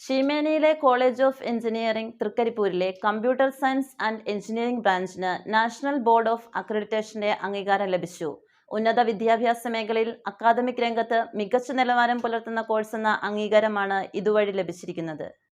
ഷീമേനിയിലെ college of engineering തൃക്കരിപ്പൂരിലെ computer science and engineering ബ്രാഞ്ചിന് national board of അക്രഡിറ്റേഷന്റെ അംഗീകാരം ലഭിച്ചു. ഉന്നത വിദ്യാഭ്യാസ മേഖലയിൽ അക്കാദമിക് രംഗത്ത് മികച്ച നിലവാരം പുലർത്തുന്ന കോഴ്സെന്ന അംഗീകാരമാണ് ഇതുവഴി ലഭിച്ചിരിക്കുന്നത്.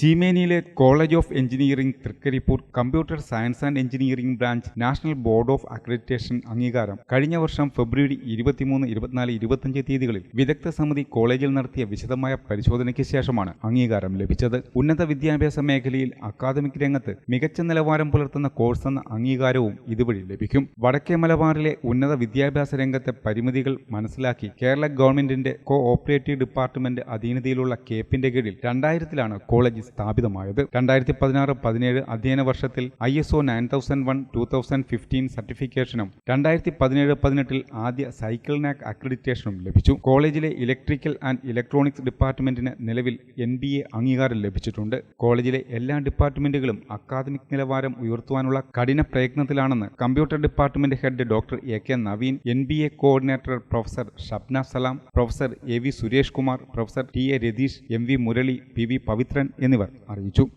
ചീമേനിയിലെ college of engineering Trikaripur computer science and engineering branch national board of accreditation അംഗീകാരം. കഴിഞ്ഞ വർഷം ഫെബ്രുവരി ഇരുപത്തിമൂന്ന് ഇരുപത്തിനാല് ഇരുപത്തഞ്ച് തീയതികളിൽ വിദഗ്ധ സമിതി കോളേജിൽ നടത്തിയ വിശദമായ പരിശോധനയ്ക്ക് ശേഷമാണ് അംഗീകാരം ലഭിച്ചത്. ഉന്നത വിദ്യാഭ്യാസ മേഖലയിൽ അക്കാദമിക് രംഗത്ത് മികച്ച നിലവാരം പുലർത്തുന്ന കോഴ്സ് എന്ന അംഗീകാരവും ഇതുവഴി ലഭിക്കും. വടക്കേ മലബാറിലെ ഉന്നത വിദ്യാഭ്യാസ രംഗത്തെ പരിമിതികൾ മനസ്സിലാക്കി കേരള ഗവൺമെന്റിന്റെ കോ ഓപ്പറേറ്റീവ് ഡിപ്പാർട്ട്മെന്റ് അധീനതയിലുള്ള കേപ്പിന്റെ കീഴിൽ രണ്ടായിരത്തിലാണ് കോളേജ് സ്ഥാപിതമായത്. രണ്ടായിരത്തി പതിനാറ് പതിനേഴ് അധ്യയന വർഷത്തിൽ I S O nine thousand one two thousand fifteen സർട്ടിഫിക്കേഷനും രണ്ടായിരത്തി പതിനേഴ് പതിനെട്ടിൽ ആദ്യ സൈക്കിൾ നാക് അക്രഡിറ്റേഷനും ലഭിച്ചു. കോളേജിലെ ഇലക്ട്രിക്കൽ ആൻഡ് ഇലക്ട്രോണിക്സ് ഡിപ്പാർട്ട്മെന്റിന് നിലവിൽ എൻ ബി എ അംഗീകാരം ലഭിച്ചിട്ടുണ്ട്. കോളേജിലെ എല്ലാ ഡിപ്പാർട്ട്മെന്റുകളും അക്കാദമിക് നിലവാരം ഉയർത്തുവാനുള്ള കഠിന പ്രയത്നത്തിലാണെന്ന് computer department head doctor A K Naveen N B A coordinator professor Shabna Salam professor A V Suresh Kumar professor T A Ratheesh M V Murali P V Pavithran എന്നിവർ അറിയിച്ചു.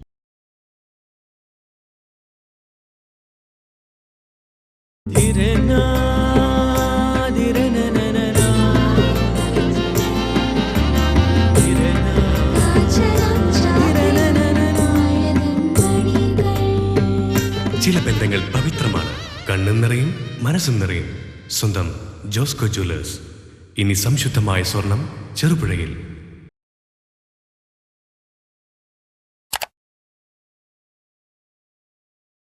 ധിരനനനനാ. ധിരനാ, ചില ബന്ധങ്ങൾ പവിത്രമാണ്. കണ്ണും നിറയും മനസ്സും നിറയും. സ്വന്തം ജോസ്കോ ജ്വല്ലേഴ്സ്. ഇനി സംശുദ്ധമായ സ്വർണം ചെറുപുഴയിൽ.